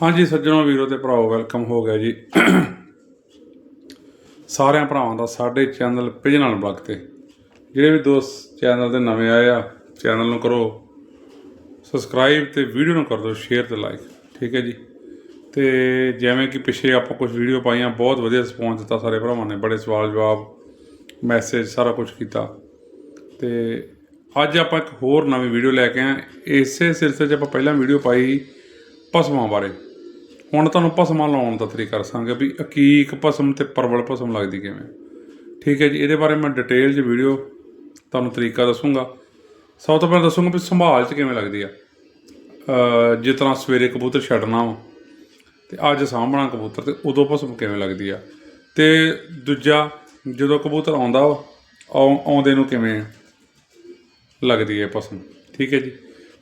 ਹਾਂਜੀ ਸੱਜਣੋ ਵੀਰੋ ਤੇ ਭਰਾਓ ਵੈਲਕਮ ਹੋ ਗਿਆ ਜੀ। ਸਾਰਿਆਂ ਭਰਾਵਾਂ ਦਾ ਸਾਡੇ ਚੈਨਲ ਪਿਜਨਲ ਬਲੱਗ ਤੇ। ਜਿਹੜੇ ਵੀ ਦੋਸਤ ਚੈਨਲ ਤੇ ਨਵੇਂ ਆਏ ਆ, ਚੈਨਲ ਨੂੰ ਕਰੋ ਸਬਸਕ੍ਰਾਈਬ ਤੇ ਵੀਡੀਓ ਨੂੰ ਕਰ ਦਿਓ ਸ਼ੇਅਰ ਤੇ ਲਾਈਕ ਠੀਕ ਹੈ ਜੀ। ਤੇ ਜਿਵੇਂ ਕਿ ਪਿੱਛੇ ਆਪਾਂ ਕੁਝ ਵੀਡੀਓ ਪਾਈਆਂ, ਬਹੁਤ ਵਧੀਆ ਰਿਸਪੌਂਸ ਦਿੱਤਾ ਸਾਰੇ ਭਰਾਵਾਂ ਨੇ, ਬੜੇ ਸਵਾਲ ਜਵਾਬ ਮੈਸੇਜ ਸਾਰਾ ਕੁਝ ਕੀਤਾ। ਤੇ ਅੱਜ ਆਪਾਂ ਇੱਕ ਹੋਰ ਨਵੀਂ ਵੀਡੀਓ ਲੈ ਕੇ ਆਏ ਇਸੇ ਸਿਲਸਿਲੇ 'ਚ ਆਪਾਂ ਪਹਿਲਾਂ ਵੀਡੀਓ ਪਾਈ ਪਸੂਆਂ ਬਾਰੇ। ਹੁਣ ਤੁਹਾਨੂੰ ਭਸਮਾਂ ਲਾਉਣ ਦਾ ਤਰੀਕਾ ਦੱਸਾਂਗੇ ਵੀ ਅਕੀਕ ਭਸਮ ਤੇ ਪਰਵਲ ਭਸਮ ਲੱਗਦੀ ਕਿਵੇਂ। ਠੀਕ ਹੈ ਜੀ, ਇਹਦੇ ਬਾਰੇ ਮੈਂ ਡਿਟੇਲ 'ਚ ਵੀਡੀਓ ਤੁਹਾਨੂੰ ਤਰੀਕਾ ਦੱਸੂਗਾ। ਸਭ ਤੋਂ ਪਹਿਲਾਂ ਦੱਸੂਗਾ ਵੀ ਸੰਭਾਲ 'ਚ ਕਿਵੇਂ ਲੱਗਦੀ ਆ। ਜਿਸ ਤਰ੍ਹਾਂ ਸਵੇਰੇ ਕਬੂਤਰ ਛੱਡਣਾ ਵਾ ਤੇ ਅੱਜ ਸਾਂਭਣਾ ਕਬੂਤਰ ਤੇ ਉਦੋਂ ਭਸਮ ਕਿਵੇਂ ਲੱਗਦੀ ਆ। ਤੇ ਦੂਜਾ, ਜਦੋਂ ਕਬੂਤਰ ਆਉਂਦਾ ਵਾ, ਆਉ- ਆਉਂਦੇ ਨੂੰ ਕਿਵੇਂ ਲੱਗਦੀ ਹੈ ਭਸਮ। ਠੀਕ ਹੈ ਜੀ।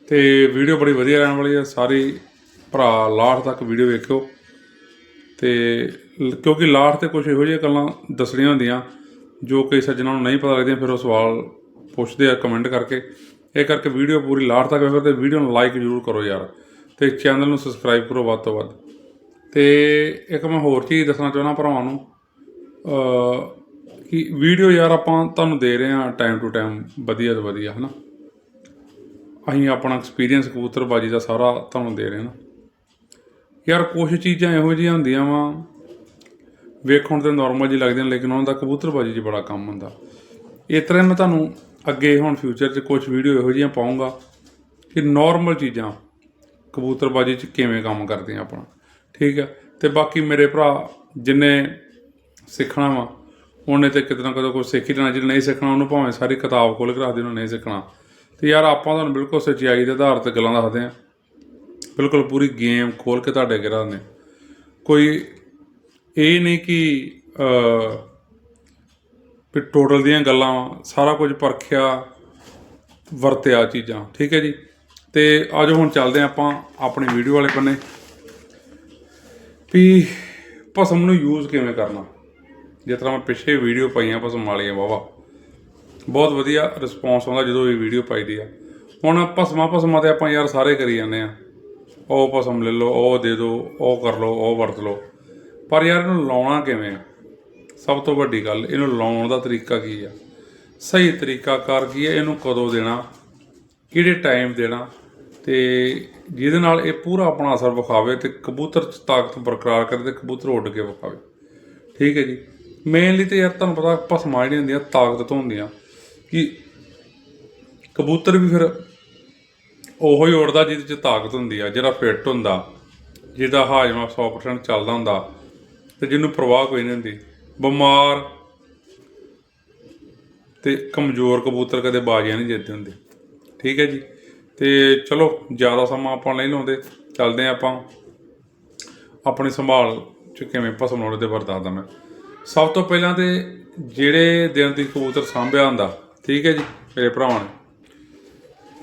ਤੇ ਵੀਡੀਓ ਬੜੀ ਵਧੀਆ ਰਹਿਣ ਵਾਲੀ ਹੈ ਸਾਰੀ ਭਰਾ ਲਾਸਟ ਤੱਕ ਵੀਡੀਓ ਵੇਖਿਓ। ਤੇ ਲ- ਕਿਉਂਕਿ ਲਾਸਟ ਤੇ ਕੁਝ ਇਹੋ ਜਿਹੀਆਂ ਗੱਲਾਂ ਦੱਸਣੀਆਂ ਹੁੰਦੀਆਂ, ਜੋ ਕਿ ਸੱਜਣਾਂ ਨੂੰ ਨਹੀਂ ਪਤਾ ਲੱਗਦੀਆਂ, ਫਿਰ ਉਹ ਸਵਾਲ ਪੁੱਛਦੇ ਆ ਕਮੈਂਟ ਕਰਕੇ। ਇਹ ਕਰਕੇ ਵੀਡੀਓ ਪੂਰੀ ਲਾਸਟ ਤੱਕ ਵੇਖੋ ਤੇ ਵੀਡੀਓ ਨੂੰ ਲਾਈਕ ਜ਼ਰੂਰ ਕਰੋ ਯਾਰ, ਤੇ ਚੈਨਲ ਨੂੰ ਸਬਸਕ੍ਰਾਈਬ ਕਰੋ ਵੱਧ ਤੋਂ ਵੱਧ। ਤੇ ਇੱਕ ਮੈਂ ਹੋਰ ਚੀਜ਼ ਦੱਸਣਾ ਚਾਹੁੰਦਾ ਭਰਾਵਾਂ ਨੂੰ ਅ ਕਿ ਵੀਡੀਓ ਯਾਰ ਆਪਾਂ ਤੁਹਾਨੂੰ ਦੇ ਰਹੇ ਹਾਂ ਟਾਈਮ ਟੂ ਟਾਈਮ ਵਧੀਆ ਤੋਂ ਵਧੀਆ, ਹਨਾ? ਅਸੀਂ ਆਪਣਾ ਐਕਸਪੀਰੀਅੰਸ ਕਬੂਤਰਬਾਜੀ ਦਾ ਸਾਰਾ ਤੁਹਾਨੂੰ ਦੇ ਰਹੇ ਹਾਂ। ਯਾਰ ਕੁਝ ਚੀਜ਼ਾਂ ਇਹੋ ਜਿਹੀਆਂ ਹੁੰਦੀਆਂ ਵਾ। ਵੇਖਣ ਤੇ ਨਾਰਮਲ ਜੀ ਲੱਗਦੀਆਂ, ਲੇਕਿਨ ਉਹਨਾਂ ਦਾ ਕਬੂਤਰਬਾਜੀ 'ਚ ਬੜਾ ਕੰਮ ਹੁੰਦਾ। ਇਸ ਤਰ੍ਹਾਂ ਮੈਂ ਤੁਹਾਨੂੰ ਅੱਗੇ ਹੁਣ ਫਿਊਚਰ 'ਚ ਕੁਝ ਵੀਡੀਓ ਇਹੋ ਜਿਹੀਆਂ ਪਾਉਂਗਾ ਕਿ ਨਾਰਮਲ ਚੀਜ਼ਾਂ ਕਬੂਤਰਬਾਜੀ 'ਚ ਕਿਵੇਂ ਕੰਮ ਕਰਦੀਆਂ ਆਪਣਾ। ਠੀਕ ਹੈ ਤੇ ਬਾਕੀ ਮੇਰੇ ਭਰਾ ਜਿੰਨੇ ਸਿੱਖਣਾ ਵਾ, ਉਹਨੇ ਤੇ ਕਿਤੇ ਨਾ ਕਿਤੇ ਕੁਝ ਸਿੱਖ ਹੀ ਲੈਣਾ, ਜਿਹਨੇ ਨਹੀਂ ਸਿੱਖਣਾ, ਉਹਨੂੰ ਭਾਵੇਂ ਸਾਰੀ ਕਿਤਾਬ ਖੋਲ੍ਹ ਕੇ ਰੱਖ ਦੇ, ਉਹਨੂੰ ਨਹੀਂ ਸਿੱਖਣਾ। ਤੇ ਯਾਰ ਆਪਾਂ ਤੁਹਾਨੂੰ ਬਿਲਕੁਲ ਸੱਚਾਈ ਦੇ ਆਧਾਰ ਤੇ ਗੱਲਾਂ ਦੱਸਦੇ ਹਾਂ ਬਿਲਕੁਲ ਪੂਰੀ ਗੇਮ ਖੋਲ ਕੇ ਤੁਹਾਡੇ ਅੱਗੇ ਰੱਖਦੇ ਹਾਂ। ਕੋਈ ਇਹ ਨਹੀਂ ਕਿ ਵੀ ਟੋਟਲ ਦੀਆਂ ਗੱਲਾਂ, ਸਾਰਾ ਕੁਝ ਪਰਖਿਆ, ਵਰਤਿਆ ਚੀਜ਼ਾਂ, ਠੀਕ ਹੈ ਜੀ? ਤੇ ਅੱਜ ਹੁਣ ਚੱਲਦੇ ਹਾਂ ਆਪਾਂ ਆਪਣੀ ਵੀਡੀਓ ਵਾਲੇ ਬੰਨੇ ਵੀ ਭਸਮ ਨੂੰ ਯੂਜ਼ ਕਿਵੇਂ ਕਰਨਾ? ਜਿਸ ਤਰ੍ਹਾਂ ਮੈਂ ਪਿੱਛੇ ਵੀਡੀਓ ਪਾਈਆਂ ਭਸਮ ਵਾਲੀਆਂ ਵਾਵਾ ਬਹੁਤ ਵਧੀਆ ਰਿਸਪੌਂਸ ਆਉਂਦਾ ਜਦੋਂ ਇਹ ਵੀਡੀਓ ਪਾਈਦੀ ਆ। ਹੁਣ ਭਸਮਾਂ ਭਸਮਾਂ ਤੇ ਆਪਾਂ ਯਾਰ ਸਾਰੇ ਕਰੀ ਜਾਂਦੇ ਆ ਉਹ ਭਸਮ ਲੈ ਲਓ, ਉਹ ਦੇ ਦਿਓ ਉਹ ਕਰ ਲਓ, ਉਹ ਵਰਤ ਲਓ। ਪਰ ਯਾਰ ਇਹਨੂੰ ਲਾਉਣਾ ਕਿਵੇਂ ਆ? ਸਭ ਤੋਂ ਵੱਡੀ ਗੱਲ, ਇਹਨੂੰ ਲਾਉਣ ਦਾ ਤਰੀਕਾ ਕੀ ਆ? ਸਹੀ ਤਰੀਕਾ ਕਾਰ ਕੀ ਹੈ ਇਹਨੂੰ ਕਦੋਂ ਦੇਣਾ? ਕਿਹੜੇ ਟਾਈਮ ਦੇਣਾ? ਤੇ ਜਿਹਦੇ ਨਾਲ ਇਹ ਪੂਰਾ ਆਪਣਾ ਅਸਰ ਵਿਖਾਵੇ ਤੇ ਕਬੂਤਰ ਚ ਤਾਕਤ ਬਰਕਰਾਰ ਕਰੇ ਤੇ ਕਬੂਤਰ ਉੱਡ ਕੇ ਵਿਖਾਵੇ। ਠੀਕ ਹੈ ਜੀ? ਮੇਨਲੀ ਤੇ ਯਾਰ ਤੁਹਾਨੂੰ ਪਤਾ ਭਸਮਾਂ ਜਿਹੜੀਆਂ ਹੁੰਦੀਆਂ, ਤਾਕਤ ਤੋਂ ਹੁੰਦੀਆਂ। ਕਿ ਕਬੂਤਰ ਵੀ ਫਿਰ ਉਹੋ ਹੀ ਉੜਦਾ ਜਿਹਦੇ ਚ ਤਾਕਤ ਹੁੰਦੀ ਆ, ਜਿਹੜਾ ਫਿੱਟ ਹੁੰਦਾ, ਜਿਹਦਾ ਹਾਜ਼ਮਾ 100% ਚੱਲਦਾ ਹੁੰਦਾ, ਤੇ ਜਿਹਨੂੰ ਪ੍ਰਵਾਹ ਕੋਈ ਨਹੀਂ ਹੁੰਦੀ। ਬਿਮਾਰ ਤੇ ਕਮਜ਼ੋਰ ਕਬੂਤਰ ਕਦੇ ਬਾਜ਼ੀਆਂ ਨਹੀਂ ਜਿੱਤਦੇ ਹੁੰਦੇ। ਠੀਕ ਹੈ ਜੀ? ਤੇ ਚਲੋ, ਜ਼ਿਆਦਾ ਸਮਾਂ ਆਪਾਂ ਨਹੀਂ ਲਾਉਂਦੇ, ਚੱਲਦੇ ਹਾਂ ਆਪਾਂ। ਆਪਣੀ ਸੰਭਾਲ ਚ ਕਿਵੇਂ ਭਸਮ ਲਾਉਣੇ ਤੇ ਵਰਤਾਦਾ ਮੈਂ। ਸਭ ਤੋਂ ਪਹਿਲਾਂ ਤੇ ਜਿਹੜੇ ਦਿਨ ਦੀ ਕਬੂਤਰ ਸਾਂਭਿਆ ਹੁੰਦਾ, ਠੀਕ ਹੈ ਜੀ, ਮੇਰੇ ਭਰਾਵਾਂ ਨੇ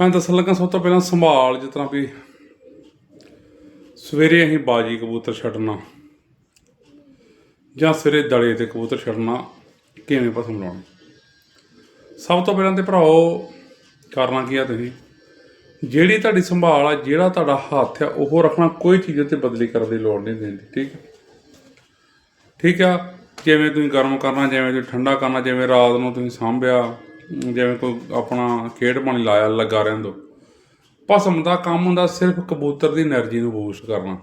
ਮੈਂ ਦੱਸਣ ਲੱਗਾ ਸਭ ਤੋਂ ਪਹਿਲਾਂ ਸੰਭਾਲ, ਜਿਸ ਤਰ੍ਹਾਂ ਵੀ ਸਵੇਰੇ ਅਸੀਂ ਬਾਜੀ ਕਬੂਤਰ ਛੱਡਣਾ ਜਾਂ ਸਵੇਰੇ ਦਲੇ ਤੇ ਕਬੂਤਰ ਛੱਡਣਾ, ਕਿਵੇਂ ਪਸੰਦ ਲਾਉਣਾ ਸਭ ਤੋਂ ਪਹਿਲਾਂ ਤੇ ਭਰਾਓ ਕਰਨਾ ਕੀ ਆ ਤੁਸੀਂ? ਜਿਹੜੀ ਤੁਹਾਡੀ ਸੰਭਾਲ ਆ, ਜਿਹੜਾ ਤੁਹਾਡਾ ਹੱਥ ਆ, ਉਹ ਰੱਖਣਾ ਕੋਈ ਚੀਜ਼ ਉੱਤੇ ਬਦਲੀ ਕਰਨ ਦੀ ਲੋੜ ਨਹੀਂ ਦਿੰਦੀ, ਠੀਕ ਠੀਕ ਆ, ਜਿਵੇਂ ਤੁਸੀਂ ਗਰਮ ਕਰਨਾ, ਜਿਵੇਂ ਤੁਸੀਂ ਠੰਡਾ ਕਰਨਾ, ਜਿਵੇਂ ਰਾਤ ਨੂੰ ਤੁਸੀਂ ਸਾਂਭਿਆ ਜਿਵੇਂ ਕੋਈ ਆਪਣਾ ਖੇਡ ਪਾਣੀ ਲਾਇਆ ਲੱਗਾ ਰਹਿਣ ਦੋ ਭਸਮ ਦਾ ਕੰਮ ਹੁੰਦਾ ਸਿਰਫ ਕਬੂਤਰ ਦੀ એનર્ਜੀ ਨੂੰ ਬੂਸਟ ਕਰਨਾ।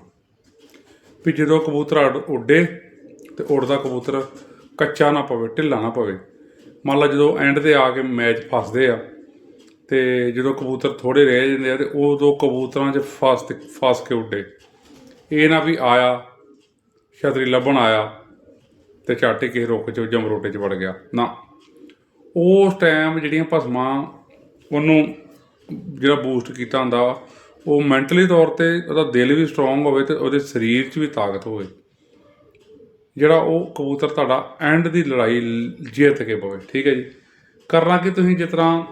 ਵੀ ਜਦੋਂ ਕਬੂਤਰ ਉੱਡੇ ਤੇ ਉੱਡਦਾ ਕਬੂਤਰ ਕੱਚਾ ਨਾ ਪਵੇ, ਢਿੱਲਾ ਨਾ ਪਵੇ। ਮੰਨ ਲਾ ਜਦੋਂ ਐਂਡ ਤੇ ਆ ਕੇ ਮੈਚ ਫਸਦੇ ਆ ਤੇ ਜਦੋਂ ਕਬੂਤਰ ਥੋੜੇ ਰਹਿ ਜਾਂਦੇ ਆ ਤੇ ਉਦੋਂ ਕਬੂਤਰਾਂ 'ਚ ਫਸ ਫਸ ਕੇ ਉੱਡੇ। ਇਹ ਨਾ ਵੀ ਆਇਆ, ਛਤਰੀ ਲੱਭਣ ਆਇਆ ਤੇ ਝਾਟੇ ਕਿਸੇ ਰੁੱਖ 'ਚ ਜਮਰੋਟੇ 'ਚ ਵੜ ਗਿਆ। ਨਾ। ਉਸ ਟਾਈਮ ਜਿਹੜੀਆਂ ਭਸਮਾਂ ਉਹਨੂੰ ਜਿਹੜਾ ਬੂਸਟ ਕੀਤਾ ਹੁੰਦਾ ਵਾ, ਉਹ ਮੈਂਟਲੀ ਤੌਰ ਤੇ ਉਹਦਾ ਦਿਲ ਵੀ ਸਟਰੋਂਗ ਹੋਵੇ ਤੇ ਉਹਦੇ ਸਰੀਰ 'ਚ ਵੀ ਤਾਕਤ ਹੋਵੇ। ਜਿਹੜਾ ਉਹ ਕਬੂਤਰ ਤੁਹਾਡਾ ਐਂਡ ਦੀ ਲੜਾਈ ਜਿੱਤ ਕੇ ਪਵੇ ਠੀਕ ਹੈ ਜੀ? ਕਰਨਾ ਕਿ ਤੁਸੀਂ ਜਿਸ ਤਰ੍ਹਾਂ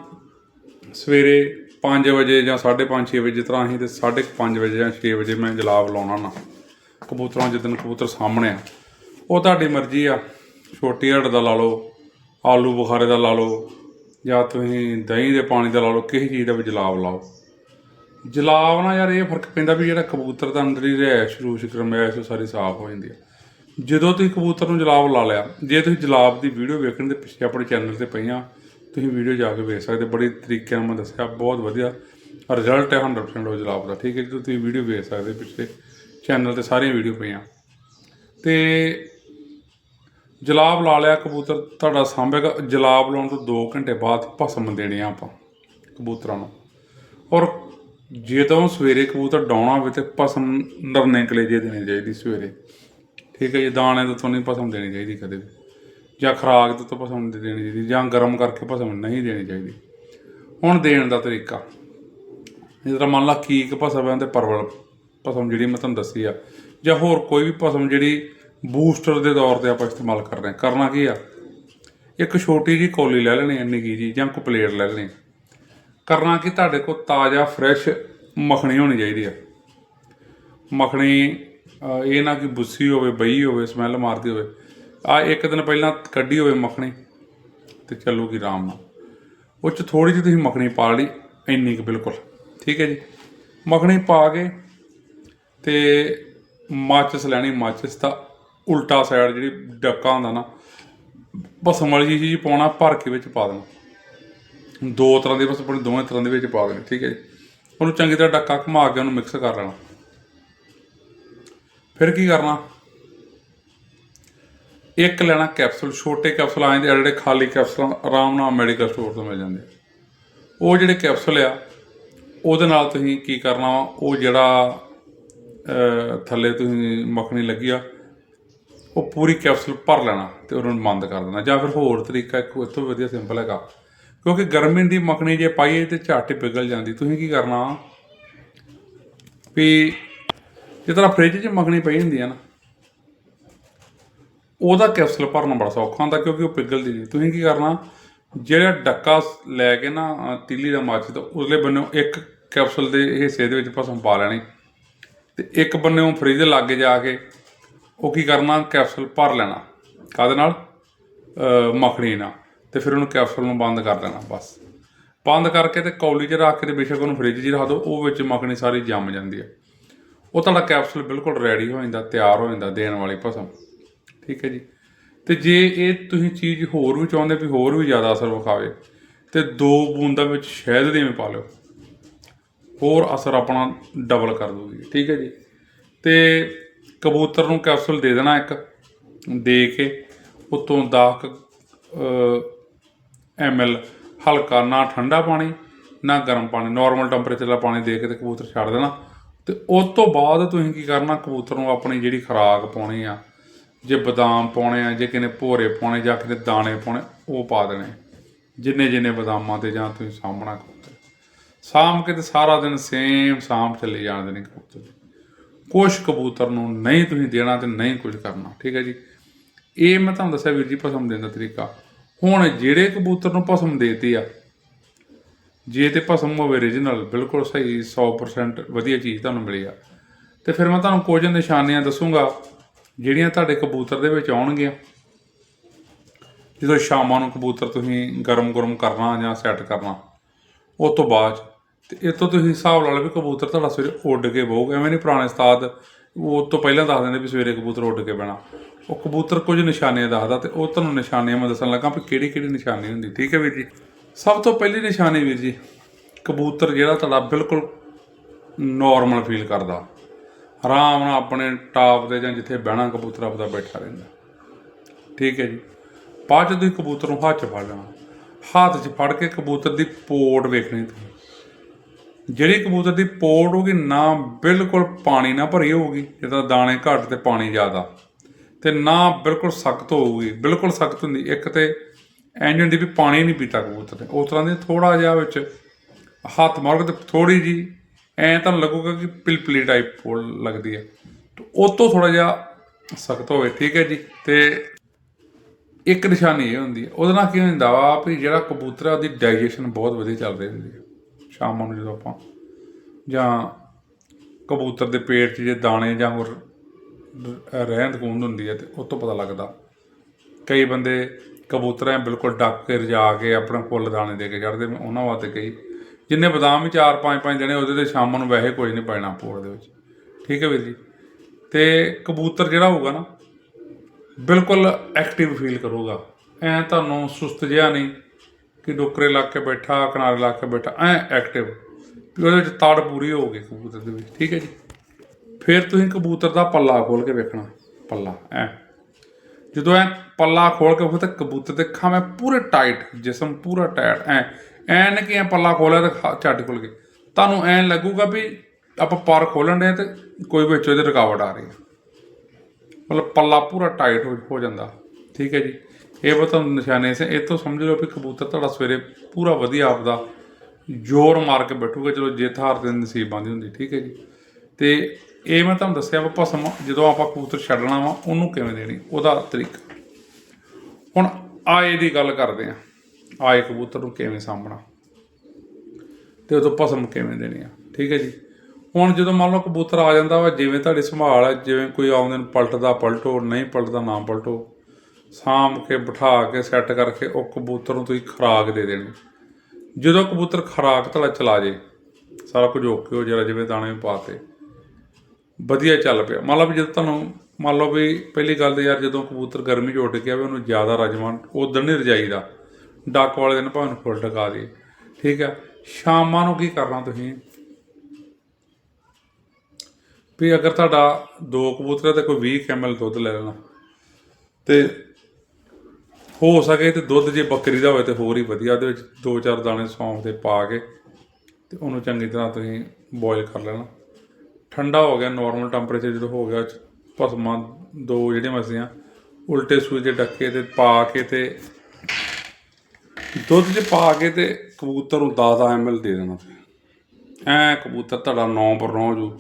ਸਵੇਰੇ 5 ਵਜੇ ਜਾਂ 5:30 6 ਵਜੇ ਜਿਸ ਤਰ੍ਹਾਂ ਅਸੀਂ ਤੇ 5:30 ਵਜੇ ਜਾਂ 6 ਵਜੇ ਮੈਂ ਜਲਾਬ ਲਾਉਣਾ ਨਾ ਕਬੂਤਰਾਂ ਜਿੱਦਨ ਕਬੂਤਰ ਸਾਹਮਣੇ ਆ ਉਹ ਤੁਹਾਡੀ ਮਰਜ਼ੀ ਆ ਛੋਟੀ ਹੱਡ ਦਾ ਲਾ ਲਓ ਆਲੂ ਬੁਖਾਰੇ ਦਾ ਲਾ ਲਓ ਜਾਂ ਤੁਸੀਂ ਦਹੀਂ ਦੇ ਪਾਣੀ ਦਾ ਲਾ ਲਓ, ਕਿਸੇ ਚੀਜ਼ ਦਾ ਵੀ ਜਲਾਬ ਲਾਓ। ਜਲਾਬ ਨਾਲ ਯਾਰ ਇਹ ਫ਼ਰਕ ਪੈਂਦਾ ਵੀ ਜਿਹੜਾ ਕਬੂਤਰ ਦਾ ਅੰਦਰ ਹੀ ਰਹਿਸ਼ ਰੂਸ਼ ਗਰਮੈਸ਼ ਉਹ ਸਾਰੀ ਸਾਫ਼ ਹੋ ਜਾਂਦੀ ਹੈ ਜਦੋਂ ਤੁਸੀਂ ਕਬੂਤਰ ਨੂੰ ਜਲਾਬ ਲਾ ਲਿਆ, ਜੇ ਤੁਸੀਂ ਜਲਾਬ ਦੀ ਵੀਡੀਓ ਵੇਖਣ ਦੇ ਪਿੱਛੇ ਆਪਣੇ ਚੈਨਲ ਤੇ ਪਈਆਂ ਤੁਸੀਂ ਵੀਡੀਓ ਜਾ ਕੇ ਵੇਖ ਸਕਦੇ ਬੜੀ ਤਰੀਕੇ ਨਾਲ ਮੈਂ ਦੱਸਿਆ, ਬਹੁਤ ਵਧੀਆ ਰਿਜ਼ਲਟ ਹੈ 100% ਉਹ ਜਲਾਬ ਦਾ, ਠੀਕ ਹੈ ਜੀ, ਤੁਸੀਂ ਵੀਡੀਓ ਵੇਖ ਸਕਦੇ ਪਿੱਛੇ, ਚੈਨਲ ਤੇ ਸਾਰੀਆਂ ਵੀਡੀਓ ਪਈਆਂ। ਤੇ ਜਲਾਬ ਲਾ ਲਿਆ ਕਬੂਤਰ, ਤੁਹਾਡਾ ਸਾਂਭੇਗਾ ਜਲਾਬ ਲਾਉਣ ਤੋਂ 2 ਘੰਟੇ ਬਾਅਦ ਭਸਮ ਦੇਣੇ ਆ ਆਪਾਂ ਕਬੂਤਰਾਂ ਨੂੰ। ਔਰ ਜਦੋਂ ਸਵੇਰੇ ਕਬੂਤਰ ਡਾਉਣਾ ਹੋਵੇ ਤੇ ਭਸਮ ਨਰਨੇ ਕਲੇਜੇ ਦੇਣੀ ਚਾਹੀਦੀ ਸਵੇਰੇ। ਠੀਕ ਹੈ ਜੀ, ਦਾਣੇ ਤੋਂ ਤਾਂ ਨਹੀਂ ਭਸਮ ਦੇਣੀ ਚਾਹੀਦੀ ਕਦੇ ਵੀ। ਜਾਂ ਖਰਾਕ ਤੋਂ ਤਾਂ ਭਸਮ ਨਹੀਂ ਦੇਣੀ ਚਾਹੀਦੀ, ਜਾਂ ਗਰਮ ਕਰਕੇ ਭਸਮ ਨਹੀਂ ਦੇਣੀ ਚਾਹੀਦੀ। ਹੁਣ ਦੇਣ ਦਾ ਤਰੀਕਾ। ਜਿਸ ਤਰ੍ਹਾਂ ਮੰਨ ਲਾ ਕੀਕ ਭਸਮ ਹੈ ਤੇ ਪਰਵਲ ਭਸਮ ਜਿਹੜੀ ਮੈਂ ਤੁਹਾਨੂੰ ਦੱਸੀ ਆ। ਜਾਂ ਹੋਰ ਕੋਈ ਵੀ ਭਸਮ ਜਿਹੜੀ ਬੂਸਟਰ ਦੇ ਤੌਰ ਤੇ ਆਪਾਂ ਇਸਤੇਮਾਲ ਕਰਦੇ ਹਾਂ। ਕਰਨਾ ਕੀ ਆ? ਇੱਕ ਛੋਟੀ ਜੀ ਕੌਲੀ ਲੈ ਲੈਣੀ, ਇੰਨੀ ਕੀ ਜੀ, ਜਾਂ ਕੋਈ ਪਲੇਟ ਲੈ ਲੈਣੀ। ਕਰਨਾ ਕਿ? ਤੁਹਾਡੇ ਕੋਲ ਤਾਜ਼ਾ, ਫਰੈਸ਼ ਮੱਖਣੀ ਹੋਣੀ ਚਾਹੀਦੀ ਆ। ਮੱਖਣੀ ਇਹ ਨਾ ਕਿ ਬੁੱਸੀ ਹੋਵੇ, ਬਈ ਹੋਵੇ ਸਮੈਲ ਮਾਰਦੀ ਹੋਵੇ। ਆ ਇੱਕ ਦਿਨ ਪਹਿਲਾਂ ਕੱਢੀ ਹੋਵੇ ਮੱਖਣੀ ਤੇ ਚੱਲੂਗੀ ਆਰਾਮ ਨਾਲ। ਉਹ ਚ ਥੋੜੀ ਜਿਹੀ ਤੁਸੀਂ ਮੱਖਣੀ ਪਾ ਲਈ, ਇੰਨੀ ਕੁ ਬਿਲਕੁਲ। ਠੀਕ ਹੈ ਜੀ? ਮੱਖਣੀ ਪਾ ਕੇ ਤੇ ਮਾਚਿਸ ਲੈਣੀ, ਮਾਚਿਸ ਦਾ ਉਲਟਾ ਸਾਈਡ ਜਿਹੜੀ ਡੱਕਾ ਹੁੰਦਾ ਨਾ ਭਸਮ ਵਾਲੀ ਚੀਜ਼ ਪਾਉਣਾ, ਭਰ ਕੇ ਵਿੱਚ ਪਾ ਦੇਣਾ। ਦੋ ਤਰ੍ਹਾਂ ਦੇ, ਬਸ ਆਪਣੇ ਦੋਵੇਂ ਤਰ੍ਹਾਂ ਦੇ ਵਿੱਚ ਪਾ ਦੇਣੇ, ਠੀਕ ਹੈ ਜੀ। ਉਹਨੂੰ ਚੰਗੀ ਤਰ੍ਹਾਂ ਡੱਕਾ ਘੁਮਾ ਕੇ ਉਹਨੂੰ ਮਿਕਸ ਕਰ ਲੈਣਾ। ਫਿਰ ਕੀ ਕਰਨਾ? ਇੱਕ ਲੈਣਾ ਕੈਪਸੂਲ ਛੋਟੇ ਕੈਪਸੂਲ ਆਏ ਦੇ ਜਿਹੜੇ ਖਾਲੀ ਕੈਪਸੂਲ ਆਰਾਮ ਨਾਲ ਮੈਡੀਕਲ ਸਟੋਰ ਤੋਂ ਮਿਲ ਜਾਂਦੇ ਆ। ਉਹ ਜਿਹੜੇ ਕੈਪਸੂਲ ਆ, ਉਹਦੇ ਨਾਲ ਤੁਸੀਂ ਕੀ ਕਰਨਾ ਵਾ? ਉਹ ਜਿਹੜਾ ਥੱਲੇ ਤੁਸੀਂ ਮੱਖਣੀ ਲੱਗੀ ਆ ਉਹ ਪੂਰੀ ਕੈਪਸੂਲ ਭਰ ਲੈਣਾ ਤੇ ਉਹਨੂੰ ਬੰਦ ਕਰ ਦੇਣਾ। ਜਾਂ ਫਿਰ ਹੋਰ ਤਰੀਕਾ ਇੱਕ ਇਸ ਤੋਂ ਵਧੀਆ ਸਿੰਪਲ ਹੈਗਾ। ਕਿਉਂਕਿ ਗਰਮੀ ਦੀ ਮੱਖਣੀ ਜੇ ਪਾਈਏ ਤੇ ਝੱਟ ਪਿਘਲ ਜਾਂਦੀ। ਤੁਸੀਂ ਕੀ ਕਰਨਾ? ਵੀ ਜਿਸ ਤਰ੍ਹਾਂ ਫ੍ਰਿਜ 'ਚ ਮੱਖਣੀ ਪਈ ਹੁੰਦੀ ਆ ਨਾ ਉਹਦਾ ਕੈਪਸੂਲ ਭਰਨਾ ਬੜਾ ਸੌਖਾ ਹੁੰਦਾ ਕਿਉਂਕਿ ਉਹ ਪਿਘਲਦੀ ਨਹੀਂ। ਤੁਸੀਂ ਕੀ ਕਰਨਾ? ਜਿਹੜਾ ਡੱਕਾ ਲੈ ਕੇ ਨਾ ਅਹ, ਤੀਲੀ ਦਾ ਮਾਚੀ ਤਾਂ ਉਸਲੇ ਬੰਨਿਓ ਇੱਕ ਕੈਪਸੂਲ ਦੇ ਹਿੱਸੇ ਦੇ ਵਿੱਚ ਭਸਮ ਪਾ ਲੈਣੀ। ਤੇ ਇੱਕ ਬੰਨਿਓ ਫ੍ਰਿਜ ਦੇ ਲਾਗੇ ਜਾ ਕੇ ਉਹ ਕੀ ਕਰਨਾ, ਕੈਪਸੂਲ ਭਰ ਲੈਣਾ। ਕਾਹਦੇ ਨਾਲ? ਮੱਖਣੀ ਨਾਲ। ਤੇ ਫਿਰ ਉਹਨੂੰ ਕੈਪਸੂਲ ਨੂੰ ਬੰਦ ਕਰ ਦੇਣਾ, ਬਸ। ਬੰਦ ਕਰਕੇ ਤੇ ਕੌਲੀ 'ਚ ਰੱਖ ਕੇ ਤੇ ਬੇਸ਼ੱਕ ਉਹਨੂੰ ਫ੍ਰਿਜ 'ਚ ਹੀ ਰੱਖ ਦਿਓ ਉਹ ਵਿੱਚ ਮੱਖਣੀ ਸਾਰੀ ਜੰਮ ਜਾਂਦੀ ਹੈ ਉਹ ਤੁਹਾਡਾ ਕੈਪਸੂਲ ਬਿਲਕੁਲ ਰੈਡੀ ਹੋ ਜਾਂਦਾ, ਤਿਆਰ ਹੋ ਜਾਂਦਾ ਦੇਣ ਵਾਲੀ ਭਸਮ। ਠੀਕ ਹੈ ਜੀ? ਤੇ ਜੇ ਇਹ ਤੁਸੀਂ ਚੀਜ਼ ਹੋਰ ਵੀ ਚਾਹੁੰਦੇ ਵੀ ਹੋਰ ਵੀ ਜ਼ਿਆਦਾ ਅਸਰ ਵਿਖਾਵੇ, ਤੇ ਦੋ ਬੂੰਦਾਂ ਵਿੱਚ ਸ਼ਹਿਦ ਦੇ ਪਾ ਲਿਓ। ਹੋਰ ਅਸਰ ਆਪਣਾ ਡਬਲ ਕਰ ਦੂਗੀ ਠੀਕ ਹੈ ਜੀ? ਤੇ ਕਬੂਤਰ ਨੂੰ ਕੈਪਸੂਲ ਦੇ ਦੇਣਾ ਇੱਕ, ਦੇ ਕੇ ਉਤੋਂ 10 ਐਮਐਲ ਹਲਕਾ ਨਾ ਠੰਡਾ ਪਾਣੀ, ਨਾ ਗਰਮ ਪਾਣੀ ਨਾਰਮਲ ਟੈਂਪਰੇਚਰ ਦਾ ਪਾਣੀ ਦੇ ਕੇ ਤੇ ਕਬੂਤਰ ਛੱਡ ਦੇਣਾ। ਤੇ ਉਸ ਤੋਂ ਬਾਅਦ ਤੁਸੀਂ ਕੀ ਕਰਨਾ, ਕਬੂਤਰ ਨੂੰ ਆਪਣੀ ਜਿਹੜੀ ਖੁਰਾਕ ਪਾਉਣੀ ਆ, ਜੇ ਬਦਾਮ ਪਾਉਣੇ ਆ, ਜੇ ਕਿਨੇ ਭੋਰੇ ਪਾਉਣੇ ਜਾਂ ਕਿਨੇ ਦਾਣੇ ਪਾਉਣੇ, ਉਹ ਪਾ ਦੇਣੇ। ਜਿੰਨੇ ਜਿੰਨੇ ਬਦਾਮਾਂ ਤੇ ਜਾਂ ਤੁਸੀਂ ਸਾਹਮਣਾ ਕਬੂਤਰ। ਸਾਂਭ ਕੇ ਤੇ ਸਾਰਾ ਦਿਨ ਸੇਮ ਸਾਂਭ ਚੱਲੇ ਜਾਂਦੇ ਨੇ ਕਬੂਤਰ ਕੁਛ ਕਬੂਤਰ ਨੂੰ ਨਹੀਂ ਤੁਸੀਂ ਦੇਣਾ ਤੇ ਨਹੀਂ ਕੁਝ ਕਰਨਾ, ਠੀਕ ਹੈ ਜੀ? ਇਹ ਮੈਂ ਤੁਹਾਨੂੰ ਦੱਸਿਆ ਵੀਰ ਜੀ ਭਸਮ ਦੇਣ ਦਾ ਤਰੀਕਾ। ਹੁਣ ਜਿਹੜੇ ਕਬੂਤਰ ਨੂੰ ਭਸਮ ਦੇਤੀ ਆ, ਜੇ ਤੇ ਭਸਮ ਹੋਵੇ origignal ਬਿਲਕੁਲ ਸਹੀ 100% ਵਧੀਆ ਚੀਜ਼ ਤੁਹਾਨੂੰ ਮਿਲੀ ਆ। ਤੇ ਫਿਰ ਮੈਂ ਤੁਹਾਨੂੰ ਕੁਝ ਨਿਸ਼ਾਨੀਆਂ ਦੱਸੂਗਾ, ਜਿਹੜੀਆਂ ਤੁਹਾਡੇ ਕਬੂਤਰ ਦੇ ਵਿੱਚ ਆਉਣਗੀਆਂ। ਜਦੋਂ ਸ਼ਾਮਾਂ ਨੂੰ ਕਬੂਤਰ ਤੁਸੀਂ ਗਰਮ-ਗਰਮ ਕਰਨਾ ਜਾਂ ਸੈੱਟ ਕਰਨਾ, ਉਸ ਤੋਂ ਬਾਅਦ 'ਚ ਤੇ ਇਹ ਤੋਂ ਤੁਸੀਂ ਹਿਸਾਬ ਲਾ ਲਓ ਵੀ ਕਬੂਤਰ ਤੁਹਾਡਾ ਸਵੇਰੇ ਉੱਡ ਕੇ ਬਹੂਗਾ। ਐਵੇਂ ਨਹੀਂ ਪੁਰਾਣੇ ਉਸਤਾਦ ਉਹ ਤੋਂ ਪਹਿਲਾਂ ਦੱਸ ਦਿੰਦੇ ਵੀ ਸਵੇਰੇ ਕਬੂਤਰ ਉੱਡ ਕੇ ਬਹਿਣਾ। ਉਹ ਕਬੂਤਰ ਕੁਝ ਨਿਸ਼ਾਨੀਆਂ ਦੱਸਦਾ ਤੇ ਉਹ ਤੁਹਾਨੂੰ ਨਿਸ਼ਾਨੀਆਂ ਮੈਂ ਦੱਸਣ ਲੱਗਾ ਵੀ ਕਿਹੜੀ ਕਿਹੜੀ ਨਿਸ਼ਾਨੀ ਹੁੰਦੀ, ਠੀਕ ਹੈ ਵੀਰ ਜੀ? ਸਭ ਤੋਂ ਪਹਿਲੀ ਨਿਸ਼ਾਨੀ ਵੀਰ ਜੀ, ਕਬੂਤਰ ਜਿਹੜਾ ਤੁਹਾਡਾ ਬਿਲਕੁਲ ਨਾਰਮਲ ਫੀਲ ਕਰਦਾ। ਆਰਾਮ ਨਾਲ ਆਪਣੇ ਟਾਪ ਤੇ ਜਾਂ ਜਿੱਥੇ ਬਹਿਣਾ, ਕਬੂਤਰ ਆਪਦਾ ਬੈਠਾ ਰਹਿੰਦਾ। ਠੀਕ ਹੈ ਜੀ। ਬਾਅਦ 'ਚ ਤੁਸੀਂ ਕਬੂਤਰ ਨੂੰ ਹੱਥ 'ਚ ਫੜ ਲੈਣਾ। ਹੱਥ 'ਚ ਫੜ ਕੇ ਕਬੂਤਰ ਦੀ ਪੋਟ ਵੇਖਣੀ ਤੁਸੀਂ। ਜਿਹੜੀ ਕਬੂਤਰ ਦੀ ਪੋਟ ਹੋਗੀ ਨਾ ਬਿਲਕੁਲ ਪਾਣੀ ਨਾ ਭਰੀ ਹੋਊਗੀ, ਜਿੱਦਾਂ ਦਾਣੇ ਘੱਟ ਤੇ ਪਾਣੀ ਜ਼ਿਆਦਾ, ਤੇ ਨਾ ਬਿਲਕੁਲ ਸਖਤ ਹੋਊਗੀ, ਬਿਲਕੁਲ ਸਖਤ ਹੁੰਦੀ। ਇੱਕ ਤੇ ਇੰਜ ਹੁੰਦੀ ਵੀ ਪਾਣੀ ਨਹੀਂ ਪੀਤਾ ਕਬੂਤਰ ਨੇ। ਉਸ ਤਰ੍ਹਾਂ ਦੀ ਥੋੜਾ ਜਿਹਾ ਵਿੱਚ ਹੱਥ ਮਾਰੋਗੇ ਤੇ ਥੋੜੀ ਜੀ ਐ ਤਾਂ ਲੱਗੂਗਾ ਕਿ ਪਿਲਪਿਲੀ ਟਾਈਪ ਪੋੜ ਲੱਗਦੀ ਹੈ। ਉਹ ਤੋਂ ਥੋੜਾ ਜਿਹਾ ਸਖਤ ਹੋਵੇ, ਠੀਕ ਹੈ ਜੀ। ਤੇ ਇੱਕ ਨਿਸ਼ਾਨੀ ਇਹ ਹੁੰਦੀ ਹੈ, ਉਹਦੇ ਨਾਲ ਕੀ ਹੁੰਦਾ ਵਾ ਵੀ ਜਿਹੜਾ ਕਬੂਤਰ ਆ ਉਹਦੀ ਡਾਈਜੈਸ਼ਨ ਬਹੁਤ ਵਧੀਆ ਚੱਲ ਰਹੀ ਹੁੰਦੀ ਹੈ। ਸ਼ਾਮਾਂ ਨੂੰ ਜਦੋਂ ਆਪਾਂ ਜਾਂ ਕਬੂਤਰ ਦੇ ਪੇਟ 'ਚ ਜੇ ਦਾਣੇ ਜਾਂ ਹੋਰ ਰਹਿੰਦ ਖੂੰਦ ਹੁੰਦੀ ਹੈ ਤੇ ਉਹ ਤੋਂ ਪਤਾ ਲੱਗਦਾ। ਕਈ ਬੰਦੇ ਕਬੂਤਰਾਂ ਬਿਲਕੁਲ ਡੱਕ ਕੇ ਰਜਾ ਕੇ ਆਪਣਾ ਫੁੱਲ ਦਾਣੇ ਦੇ ਕੇ ਚੜਦੇ ਉਹਨਾਂ ਵਾਸਤੇ ਕਈ। ਜਿੰਨੇ ਬਦਾਮ ਵੀ 4 5 5 ਦਿਨੇ ਉਹਦੇ ਤੇ ਸ਼ਾਮਾਂ ਨੂੰ ਵੈਸੇ ਕੁਝ ਨਹੀਂ ਪੈਣਾ ਪੋੜ ਦੇ ਵਿੱਚ। ਠੀਕ ਹੈ ਵੀਰ ਜੀ? ਤੇ ਕਬੂਤਰ ਜਿਹੜਾ ਹੋਊਗਾ ਨਾ, ਬਿਲਕੁਲ ਐਕਟਿਵ ਫੀਲ ਕਰੂਗਾ। ਐ ਤੁਹਾਨੂੰ ਸੁਸਤ ਜਿਹਾ ਨਹੀਂ ਕਿ ਡੋਕਰੇ ਲਾ ਕੇ ਬੈਠਾ, ਕਿਨਾਰੇ ਲਾ ਕੇ ਬੈਠਾ, ਐ ਐਕਟਿਵ ਵੀ ਉਹਦੇ ਵਿੱਚ ਤੜ ਪੂਰੀ ਹੋ ਗਈ ਕਬੂਤਰ ਦੇ ਵਿੱਚ ਠੀਕ ਹੈ ਜੀ? ਫਿਰ ਤੁਸੀਂ ਕਬੂਤਰ ਦਾ ਪੱਲਾ ਖੋਲ ਕੇ ਵੇਖਣਾ, ਪੱਲਾ, ਐ। ਜਦੋਂ ਐ ਪੱਲਾ ਖੋਲ ਕੇ ਉਹ ਤਾਂ ਕਬੂਤਰ ਦੇ ਖਾਵੇਂ ਪੂਰੇ ਟਾਈਟ ਜਿਸਮ ਪੂਰਾ ਟਾਈਟ ਐ। ਐਨ ਕਿ ਐ ਪੱਲਾ ਖੋਲਿਆ ਤਾਂ ਖਾ- ਝੱਟ ਖੁੱਲ ਗਏ। ਤੁਹਾਨੂੰ ਐ ਲੱਗੂਗਾ ਵੀ ਆਪਾਂ ਪਰ ਖੋਲਣ ਦੇ ਤੇ ਕੋਈ ਵਿੱਚ ਉਹਦੇ ਰੁਕਾਵਟ ਆ ਰਹੀ ਹੈ। ਮਤਲਬ ਪੱਲਾ ਪੂਰਾ ਟਾਈਟ ਹੋ ਹੋ ਜਾਂਦਾ, ਠੀਕ ਹੈ ਜੀ? ਇਹ ਉਹ ਤੁਹਾਨੂੰ ਨਿਸ਼ਾਨੇ ਸੇ। ਇਹ ਤੋਂ ਸਮਝ ਲਓ ਵੀ ਕਬੂਤਰ ਤੁਹਾਡਾ ਸਵੇਰੇ ਪੂਰਾ ਵਧੀਆ ਆਪਦਾ ਜ਼ੋਰ ਮਾਰ ਕੇ ਬੈਠੂਗਾ ਚਲੋ ਜਿੱਤ ਹਾਰ ਦੇ ਨਸੀਬ ਆਂਦੀ ਹੁੰਦੀ, ਠੀਕ ਹੈ ਜੀ। ਤੇ ਇਹ ਮੈਂ ਤੁਹਾਨੂੰ ਦੱਸਿਆ ਵਾ, ਭਸਮ, ਜਦੋਂ ਆਪਾਂ ਕਬੂਤਰ ਛੱਡਣਾ ਵਾ, ਉਹਨੂੰ ਕਿਵੇਂ ਦੇਣੀ? ਉਹਦਾ ਤਰੀਕਾ। ਹੁਣ ਆਏ ਦੀ ਗੱਲ ਕਰਦੇ ਆ ਆਏ ਕਬੂਤਰ ਨੂੰ ਕਿਵੇਂ ਸਾਂਭਣਾ? ਤੇ ਉਦੋਂ ਭਸਮ ਕਿਵੇਂ ਦੇਣੀ ਆ? ਠੀਕ ਹੈ ਜੀ। ਹੁਣ ਜਦੋਂ ਮੰਨ ਲਓ ਕਬੂਤਰ ਆ ਜਾਂਦਾ ਵਾ, ਜਿਵੇਂ ਤੁਹਾਡੀ ਸੰਭਾਲ ਹੈ ਜਿਵੇਂ ਕੋਈ ਆਉਂਦੇ ਨੂੰ ਪਲਟਦਾ, ਪਲਟੋ, ਨਹੀਂ ਪਲਟਦਾ, ਨਾ ਪਲਟੋ ਸਾਂਭ ਕੇ, ਬਿਠਾ ਕੇ ਸੈੱਟ ਕਰਕੇ ਉਹ ਕਬੂਤਰ ਨੂੰ ਤੁਸੀਂ ਖੁਰਾਕ ਦੇ ਦੇਣੀ। ਜਦੋਂ ਕਬੂਤਰ ਖੁਰਾਕ ਤੁਹਾਡਾ ਚਲਾ ਜੇ, ਸਾਰਾ ਕੁਝ ਓਕੇ ਹੋ ਜਰਾ ਜਿਵੇਂ ਦਾਣੇ ਪਾਤੇ। ਵਧੀਆ ਚੱਲ ਪਿਆ। ਮੰਨ ਲਓ ਵੀ ਜਦੋਂ ਤੁਹਾਨੂੰ, ਮੰਨ ਲਓ ਵੀ ਪਹਿਲੀ ਗੱਲ ਤੇ ਯਾਰ ਜਦੋਂ ਕਬੂਤਰ ਗਰਮੀ 'ਚ ਉੱਡ ਗਿਆ ਵੀ ਉਹਨੂੰ ਜ਼ਿਆਦਾ ਰਜਮਨ ਉਦੋਂ ਨਹੀਂ ਰਜਾਈਦਾ ਡੱਕ ਵਾਲੇ ਦਿਨ ਭਾਵੇਂ ਫੁੱਲ ਟਕਾ ਦੇ ਠੀਕ ਆ? ਸ਼ਾਮਾਂ ਨੂੰ ਕੀ ਕਰਨਾ ਤੁਸੀਂ? ਵੀ ਅਗਰ ਤੁਹਾਡਾ ਦੋ ਕਬੂਤਰ ਹੈ ਤੇ ਕੋਈ 20 ml ਦੁੱਧ ਲੈ ਲੈਣਾ। ਤੇ ਹੋ ਸਕੇ ਤੇ ਦੁੱਧ ਜੇ ਬੱਕਰੀ ਦਾ ਹੋਵੇ ਤੇ ਹੋਰ ਹੀ ਵਧੀਆ, ਉਹਦੇ ਵਿੱਚ ਦੋ ਚਾਰ ਦਾਣੇ ਸੌਂਫ ਦੇ ਪਾ ਕੇ ਤੇ ਉਹਨੂੰ ਚੰਗੀ ਤਰ੍ਹਾਂ ਤੁਸੀਂ ਬੋਇਲ ਕਰ ਲੈਣਾ। ਠੰਡਾ ਹੋ ਗਿਆ ਨਾਰਮਲ ਟੈਂਪਰੇਚਰ ਜਦੋਂ ਹੋ ਗਿਆ, ਭਸਮਾਂ ਦੋ ਜਿਹੜੀਆਂ ਮਸੀਆਂ ਉਲਟੇ ਸੂਈ ਦੇ ਡੱਕੇ ਤੇ ਪਾ ਕੇ ਤੇ ਦੁੱਧ 'ਚ ਪਾ ਕੇ ਤੇ ਕਬੂਤਰ ਨੂੰ 10 ml ਦੇ ਦੇਣਾ ਐ ਕਬੂਤਰ ਤੁਹਾਡਾ 9 ਪਰ 9 ਜੂ।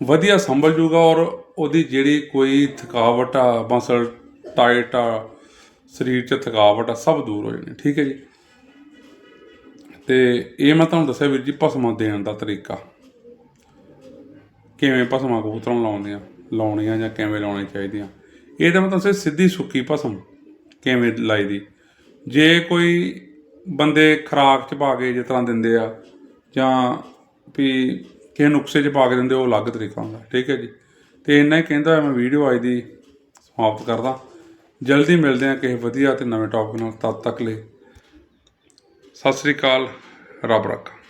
ਵਧੀਆ ਸੰਭਲ ਜੂਗਾ ਔਰ ਉਹਦੀ ਜਿਹੜੀ ਕੋਈ ਥਕਾਵਟ ਆ ਮਸਲ ਟਾਈਟ ਆ ਸਰੀਰ 'ਚ ਥਕਾਵਟ ਆ, ਸਭ ਦੂਰ ਹੋ ਜਾਣੀ, ਠੀਕ ਹੈ ਜੀ। ਤੇ ਇਹ ਮੈਂ ਤੁਹਾਨੂੰ ਦੱਸਿਆ ਵੀਰ ਜੀ ਭਸਮਾਂ ਦੇਣ ਦਾ ਤਰੀਕਾ। ਕਿਵੇਂ ਭਸਮਾਂ ਕਬੂਤਰਾਂ ਨੂੰ ਲਾਉਂਦੀਆਂ ਲਾਉਣੀਆਂ ਜਾਂ ਕਿਵੇਂ ਲਾਉਣੀਆਂ ਚਾਹੀਦੀਆਂ। ਇਹ ਤਾਂ ਮੈਂ ਤੁਹਾਨੂੰ ਦੱਸਿਆ ਸਿੱਧੀ ਸੁੱਕੀ ਭਸਮ, ਕਿਵੇਂ ਲਾਈ ਦੀ। ਜੇ ਕੋਈ ਬੰਦੇ ਖਰਾਕ ਚ ਪਾ ਕੇ ਜਿਸ ਤਰ੍ਹਾਂ ਦਿੰਦੇ ਆ, ਜਾਂ ਵੀ ਕਿਸੇ ਨੁਕਸੇ ਚ ਪਾ ਕੇ ਦਿੰਦੇ, ਉਹ ਅਲੱਗ ਤਰੀਕਾ ਹੁੰਦਾ, ਠੀਕ ਹੈ ਜੀ। ਤੇ ਇੰਨਾ ਹੀ ਕਹਿੰਦਾ ਮੈਂ ਵੀਡੀਓ ਅੱਜ ਦੀ ਸਮਾਪਤ ਕਰਦਾ। ਜਲਦੀ ਮਿਲਦੇ ਹਾਂ ਕਿਸੇ ਵਧੀਆ ਤੇ ਨਵੇਂ ਟੌਪਿਕ ਨਾਲ। ਤਦ ਤੱਕ ਲਈ ਸਤਿ ਸ੍ਰੀ ਅਕਾਲ, ਰੱਬ ਰੱਖਾ।